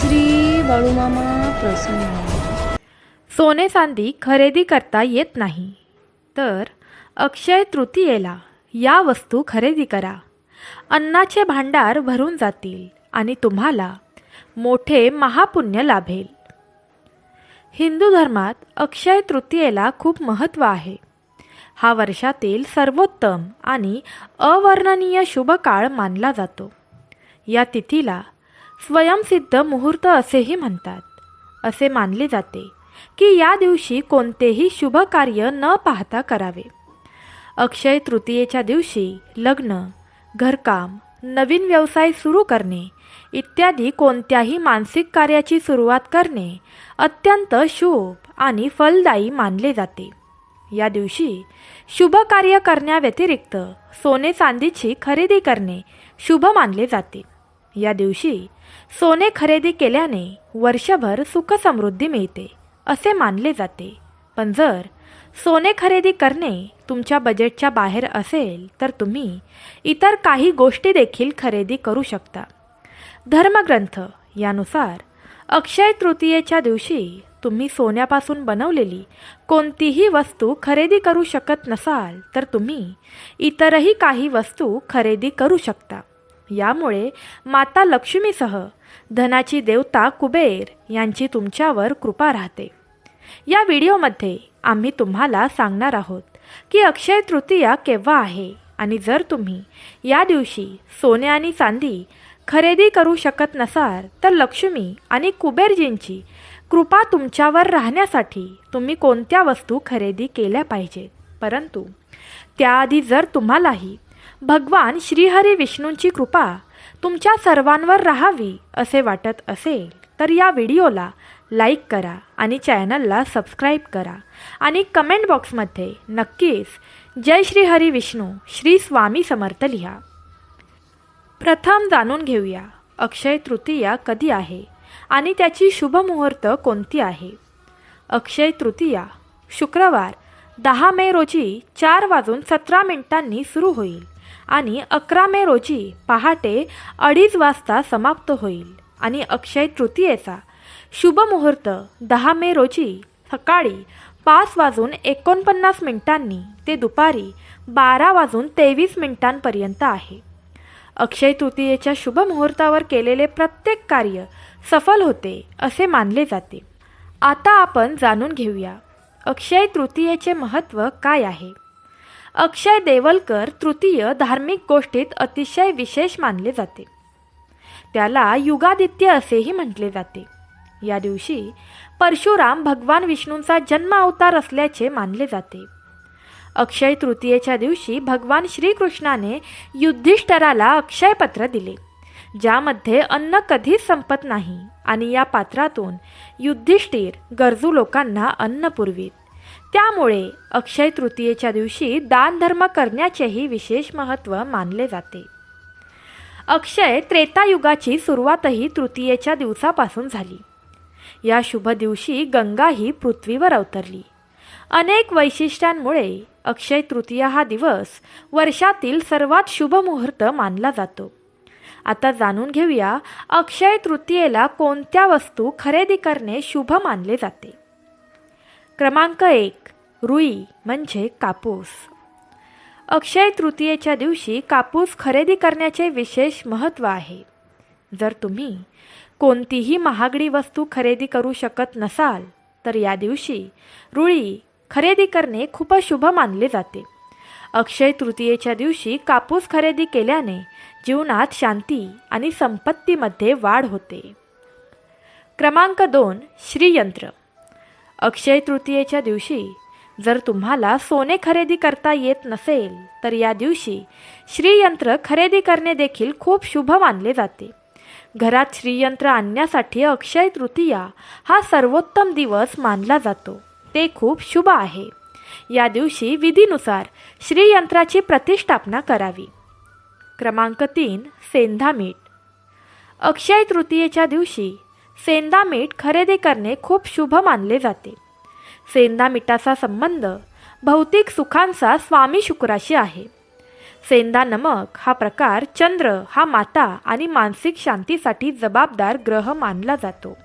श्री बाळूमामा प्रसन्न. सोने चांदी खरेदी करता येत नाही. तर अक्षय तृतीयेला या वस्तू खरेदी करा. अन्नाचे भांडार भरून जातील आणि तुम्हाला मोठे महापुण्य लाभेल. हिंदू धर्मात अक्षय तृतीयेला खूप महत्त्व आहे. हा वर्षातील सर्वोत्तम आणि अवर्णनीय शुभ काळ मानला जातो. या तिथीला स्वयंसिद्ध मुहूर्त असेही म्हणतात. असे मानले जाते की या दिवशी कोणतेही शुभ कार्य न पाहता करावे. अक्षय तृतीयेच्या दिवशी लग्न घरकाम नवीन व्यवसाय सुरू करणे इत्यादी कोणत्याही मानसिक कार्याची सुरुवात करणे अत्यंत शुभ आणि फलदायी मानले जाते. या दिवशी शुभ कार्य करण्याव्यतिरिक्त सोने चांदीची खरेदी करणे शुभ मानले जाते. या दिवशी सोने खरेदी केल्याने वर्षभर सुखसमृद्धी मिळते असे मानले जाते. पण जर सोने खरेदी करणे तुमच्या बजेटच्या बाहेर असेल तर तुम्ही इतर काही गोष्टी देखील खरेदी करू शकता. धर्मग्रंथ यानुसार अक्षय तृतीयेच्या दिवशी तुम्ही सोन्यापासून बनवलेली कोणतीही वस्तू खरेदी करू शकत नसाल तर तुम्ही इतरही काही वस्तू खरेदी करू शकता. यामुळे माता लक्ष्मीसह धनाची देवता कुबेर यांची तुमच्यावर कृपा राहते. या व्हिडिओमध्ये आम्ही तुम्हाला सांगणार आहोत की अक्षय तृतीया केव्हा आहे आणि जर तुम्ही या दिवशी सोने आणि चांदी खरेदी करू शकत नसाल तर लक्ष्मी आणि कुबेरजींची कृपा तुमच्यावर राहण्यासाठी तुम्ही कोणत्या वस्तू खरेदी केल्या पाहिजेत? परंतु त्याआधी जर तुम्हालाही भगवान श्रीहरी विष्णूंची कृपा तुमच्या सर्वांवर राहावी असे वाटत असेल तर या व्हिडिओला लाईक करा आणि चॅनलला सबस्क्राईब करा. आणि कमेंट बॉक्समध्ये नक्कीच जय श्री हरी विष्णू श्री स्वामी समर्थ लिहा. प्रथम जाणून घेऊया अक्षय तृतीया कधी आहे आणि त्याची शुभ मुहूर्त कोणती आहे? अक्षय तृतीया शुक्रवार दहा मे रोजी चार वाजून सतरा मिनिटांनी सुरू होईल. आणि अकरा मे रोजी पहाटे अडीच वाजता समाप्त होईल आणि अक्षय तृतीयेचा शुभ मुहूर्त दहा मे रोजी सकाळी पाच वाजून एकोणपन्नास मिनिटांनी ते दुपारी बारा वाजून तेवीस मिनिटांपर्यंत आहे. अक्षय तृतीयेच्या शुभ मुहूर्तावर केलेले प्रत्येक कार्य सफल होते असे मानले जाते. आता आपण जाणून घेऊया अक्षय तृतीयेचे महत्त्व काय आहे. अक्षय देवलकर तृतीय धार्मिक गोष्टीत अतिशय विशेष मानले जाते. त्याला युगादित्य असेही म्हटले जाते. या दिवशी परशुराम भगवान विष्णूंचा जन्म अवतार असल्याचे मानले जाते. अक्षय तृतीयेच्या दिवशी भगवान श्रीकृष्णाने युद्धिष्ठराला अक्षयपत्र दिले ज्यामध्ये अन्न कधीच संपत नाही आणि या पात्रातून युधिष्ठिर गरजू लोकांना अन्न पुरवीत. त्यामुळे अक्षय तृतीयेच्या दिवशी दानधर्म करण्याचेही विशेष महत्त्व मानले जाते. अक्षय त्रेतायुगाची सुरुवातही तृतीयेच्या दिवसापासून झाली. या शुभ दिवशी गंगा ही पृथ्वीवर अवतरली. अनेक वैशिष्ट्यांमुळे अक्षय तृतीया हा दिवस वर्षातील सर्वात शुभ मुहूर्त मानला जातो. आता जाणून घेऊया अक्षय तृतीयेला कोणत्या वस्तू खरेदी करणे शुभ मानले जाते. क्रमांक एक रुई म्हणजे कापूस. अक्षय तृतीयेच्या दिवशी कापूस खरेदी करण्याचे विशेष महत्त्व आहे. जर तुम्ही कोणतीही महागडी वस्तू खरेदी करू शकत नसाल तर या दिवशी रुळी खरेदी करणे खूपच शुभ मानले जाते. अक्षय तृतीयेच्या दिवशी कापूस खरेदी केल्याने जीवनात शांती आणि संपत्तीमध्ये वाढ होते. क्रमांक दोन श्रीयंत्र. अक्षय तृतीयेच्या दिवशी जर तुम्हाला सोने खरेदी करता येत नसेल तर या दिवशी श्रीयंत्र खरेदी करणे देखील खूप शुभ मानले जाते. घरात श्रीयंत्र आणण्यासाठी अक्षय तृतीया हा सर्वोत्तम दिवस मानला जातो. ते खूप शुभ आहे. या दिवशी विधीनुसार श्रीयंत्राची प्रतिष्ठापना करावी. क्रमांक तीन सेंधा मीठ. अक्षय तृतीयेच्या दिवशी सेंदा मीठ खरेदी करणे खूप शुभ मानले जाते. सेंदा मिठाचा संबंध भौतिक सुखांचा स्वामी शुक्राशी आहे. सेंदा नमक हा प्रकार चंद्र हा माता आणि मानसिक शांतीसाठी जबाबदार ग्रह मानला जातो.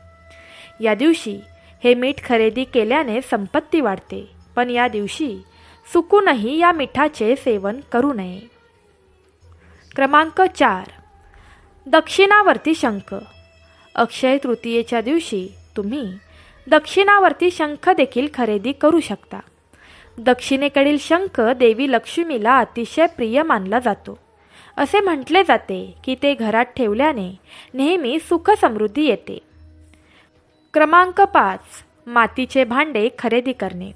या दिवशी हे मीठ खरेदी केल्याने संपत्ती वाढते पण या दिवशी चुकूनही या मिठाचे सेवन करू नये. क्रमांक चार. दक्षिणावर्ती शंख. अक्षय तृतीयेच्या दिवशी तुम्ही दक्षिणावर्ती शंख देखील खरेदी करू शकता. दक्षिणेकडील शंख देवी लक्ष्मीला अतिशय प्रिय मानला जातो. असे म्हटले जाते की ते घरात ठेवल्याने नेहमी सुख समृद्धी येते. क्रमांक पाच मातीचे भांडे खरेदी करणे.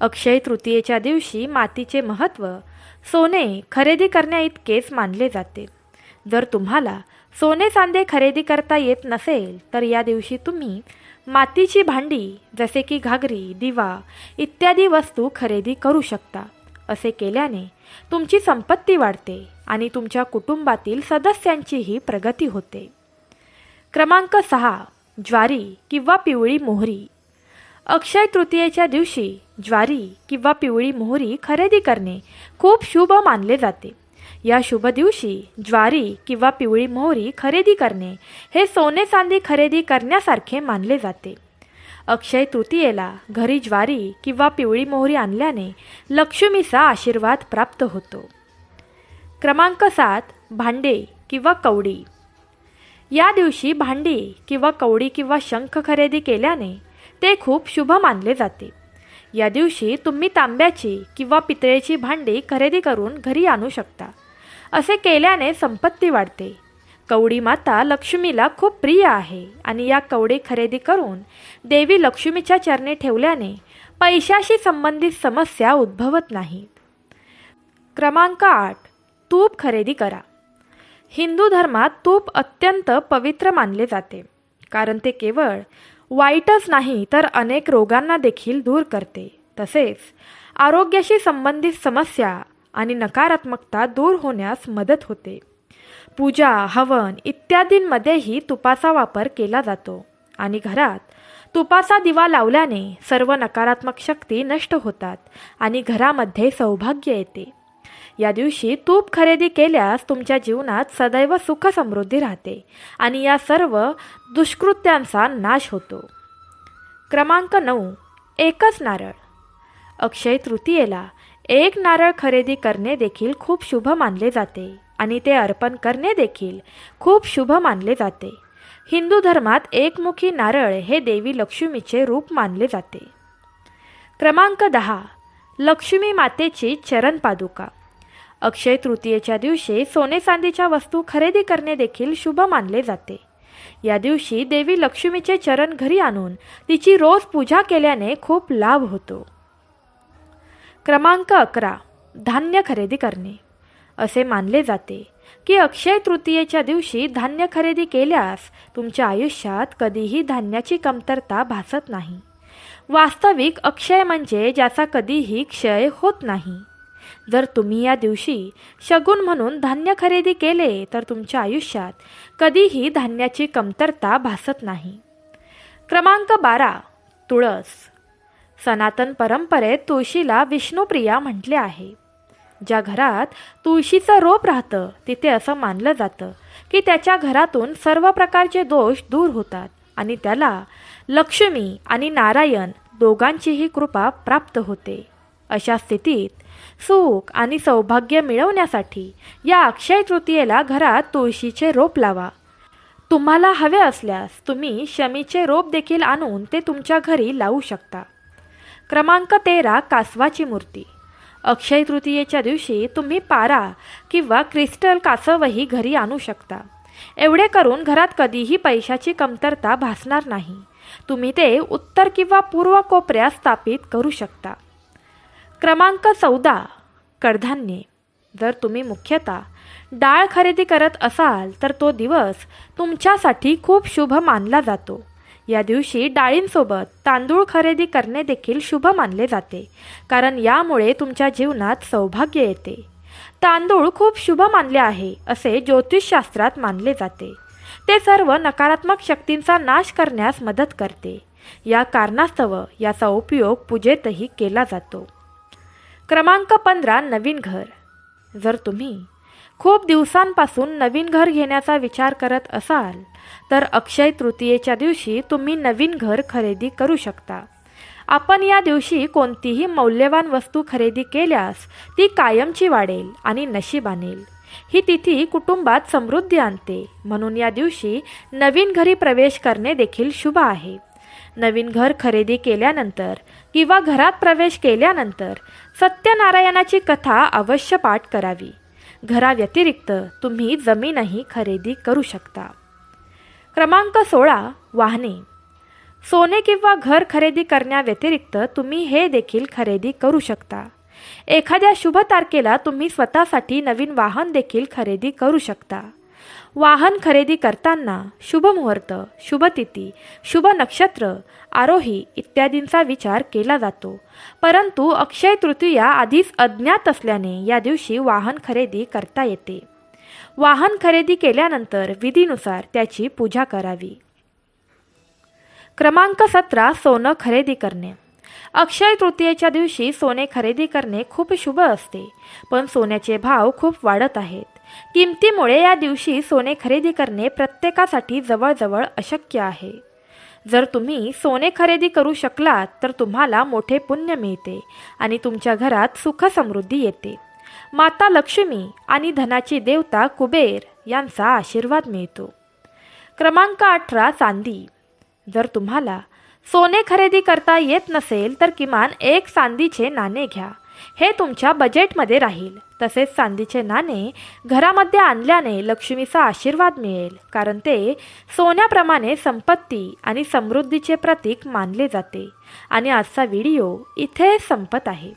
अक्षय तृतीयेच्या दिवशी मातीचे महत्त्व सोने खरेदी करण्याइतकेच मानले जाते. जर तुम्हाला सोने चांदे खरेदी करता येत नसेल तर या दिवशी तुम्ही मातीची भांडी जसे की घागरी दिवा इत्यादी वस्तू खरेदी करू शकता. असे केल्याने तुमची संपत्ती वाढते आणि तुमच्या कुटुंबातील सदस्यांचीही प्रगती होते. क्रमांक सहा ज्वारी किंवा पिवळी मोहरी. अक्षय तृतीयेच्या दिवशी ज्वारी किंवा पिवळी मोहरी खरेदी करणे खूप शुभ मानले जाते. या शुभ दिवशी ज्वारी किंवा पिवळी मोहरी खरेदी करणे हे सोने चांदी खरेदी करण्यासारखे मानले जाते. अक्षय तृतीयेला घरी ज्वारी किंवा पिवळी मोहरी आणल्याने लक्ष्मीचा आशीर्वाद प्राप्त होतो. क्रमांक सात भांडे किंवा कवडी. या दिवशी भांडी किंवा कवडी किंवा शंख खरेदी केल्याने ते खूप शुभ मानले जाते. या दिवशी तुम्ही तांब्याची किंवा पितळेची भांडी खरेदी करून घरी आणू शकता. असे केल्याने संपत्ती वाढते. कवडी माता लक्ष्मीला खूप प्रिय आहे आणि या कवडी खरेदी करून देवी लक्ष्मीच्या चरणी ठेवल्याने पैशाशी संबंधित समस्या उद्भवत नाहीत क्रमांक आठ. तूप खरेदी करा. हिंदू धर्मात तूप अत्यंत पवित्र मानले जाते. कारण ते केवळ वाईटच नाही तर अनेक रोगांना देखील दूर करते. तसेच आरोग्याशी संबंधित समस्या आणि नकारात्मकता दूर होण्यास मदत होते. पूजा हवन इत्यादींमध्येही तुपाचा वापर केला जातो आणि घरात तुपाचा दिवा लावल्याने सर्व नकारात्मक शक्ती नष्ट होतात आणि घरामध्ये सौभाग्य येते. या दिवशी तूप खरेदी केल्यास तुमच्या जीवनात सदैव सुख समृद्धी राहते आणि या सर्व दुष्कृत्यांचा नाश होतो. क्रमांक नऊ. एकच नारळ. अक्षय तृतीयेला एक नारळ खरेदी करणे देखील खूप शुभ मानले जाते आणि ते अर्पण करणे देखील खूप शुभ मानले जाते. हिंदू धर्मात एकमुखी नारळ हे देवी लक्ष्मीचे रूप मानले जाते. क्रमांक दहा. लक्ष्मी मातेची चरण पादुका. अक्षय तृतीयेच्या दिवशी सोने चांदीच्या वस्तू खरेदी करणे देखील शुभ मानले जाते. या दिवशी देवी लक्ष्मीचे चरण घरी आणून तिची रोज पूजा केल्याने खूप लाभ होतो. क्रमांक अकरा धान्य खरेदी करणे. असे मानले जाते की अक्षय तृतीयेच्या दिवशी धान्य खरेदी केल्यास तुमच्या आयुष्यात कधीही धान्याची कमतरता भासत नाही. वास्तविक अक्षय म्हणजे ज्याचा कधीही क्षय होत नाही. जर तुम्ही या दिवशी शगुन म्हणून धान्य खरेदी केले तर तुमच्या आयुष्यात कधीही धान्याची कमतरता भासत नाही. क्रमांक बारा तुळस. सनातन परंपरेत तुळशीला विष्णुप्रिया म्हटले आहे. ज्या घरात तुळशीचं रोप राहतं तिथे असं मानलं जातं की त्याच्या घरातून सर्व प्रकारचे दोष दूर होतात आणि त्याला लक्ष्मी आणि नारायण दोघांचीही कृपा प्राप्त होते. अशा स्थितीत सुख आणि सौभाग्य मिळवण्यासाठी या अक्षय तृतीयेला घरात तुळशीचे रोप लावा. तुम्हाला हवे असल्यास तुम्ही शमीचे रोप देखील आणून ते तुमच्या घरी लावू शकता. क्रमांक तेरा कासवाची मूर्ती. अक्षय तृतीयेच्या दिवशी तुम्ही पारा किंवा क्रिस्टल कासवही घरी आणू शकता. एवढे करून घरात कधीही पैशाची कमतरता भासणार नाही. तुम्ही ते उत्तर किंवा पूर्व कोपऱ्यात स्थापित करू शकता. क्रमांक चौदा कडधान्ये. जर तुम्ही मुख्यतः डाळ खरेदी करत असाल तर तो दिवस तुमच्यासाठी खूप शुभ मानला जातो. या दिवशी डाळींसोबत तांदूळ खरेदी करणे देखील शुभ मानले जाते कारण यामुळे तुमच्या जीवनात सौभाग्य येते. तांदूळ खूप शुभ मानले आहे असे ज्योतिषशास्त्रात मानले जाते. ते सर्व नकारात्मक शक्तींचा नाश करण्यास मदत करते. या कारणास्तव याचा उपयोग पूजेतही केला जातो. क्रमांक पंधरा नवीन घर. जर तुम्ही खूप दिवसांपासून नवीन घर घेण्याचा विचार करत असाल तर अक्षय तृतीयेच्या दिवशी तुम्ही नवीन घर खरेदी करू शकता. आपण या दिवशी कोणतीही मौल्यवान वस्तू खरेदी केल्यास ती कायमची वाढेल आणि नशीब आणेल. ही तिथी कुटुंबात समृद्धी आणते. म्हणून या दिवशी नवीन घरी प्रवेश करणे देखील शुभ आहे. नवीन घर खरेदी केल्यानंतर किंवा घरात प्रवेश केल्यानंतर सत्यनारायणाची कथा अवश्य पाठ करावी. घराव्यतिरिक्त तुम्ही जमीनही खरेदी करू शकता. क्रमांक सोळा वाहने. सोने किंवा घर खरेदी करण्याव्यतिरिक्त तुम्ही हे देखील खरेदी करू शकता. एखाद्या शुभ तारखेला तुम्ही स्वतःसाठी नवीन वाहन देखील खरेदी करू शकता. वाहन खरेदी करताना शुभ मुहूर्त शुभतिथी शुभ नक्षत्र आरोही इत्यादींचा विचार केला जातो. परंतु अक्षय तृतीया आधीच अज्ञात असल्याने या दिवशी वाहन खरेदी करता येते. वाहन खरेदी केल्यानंतर विधीनुसार त्याची पूजा करावी. क्रमांक सतरा सोनं खरेदी करणे. अक्षय तृतीयेच्या दिवशी सोने खरेदी करणे खूप शुभ असते पण सोन्याचे भाव खूप वाढत आहेत. किमतीमुळे या दिवशी सोने खरेदी करणे प्रत्येकासाठी जवळजवळ अशक्य आहे. जर तुम्ही सोने खरेदी करू शकलात तर तुम्हाला मोठे पुण्य मिळते आणि तुमच्या घरात सुख समृद्धी येते. माता लक्ष्मी आणि धनाची देवता कुबेर यांचा आशीर्वाद मिळतो. क्रमांक अठरा चांदी. जर तुम्हाला सोने खरेदी करता येत नसेल तर किमान एक चांदीचे नाणे घ्या. हे तुमच्या बजेटमध्ये राहील. तसेच चांदीचे नाणे घरामध्ये आणल्याने लक्ष्मीचा आशीर्वाद मिळेल कारण ते सोन्याप्रमाणे संपत्ती आणि समृद्धीचे प्रतीक मानले जाते. आणि आजचा व्हिडिओ इथे संपत आहे.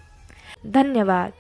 धन्यवाद.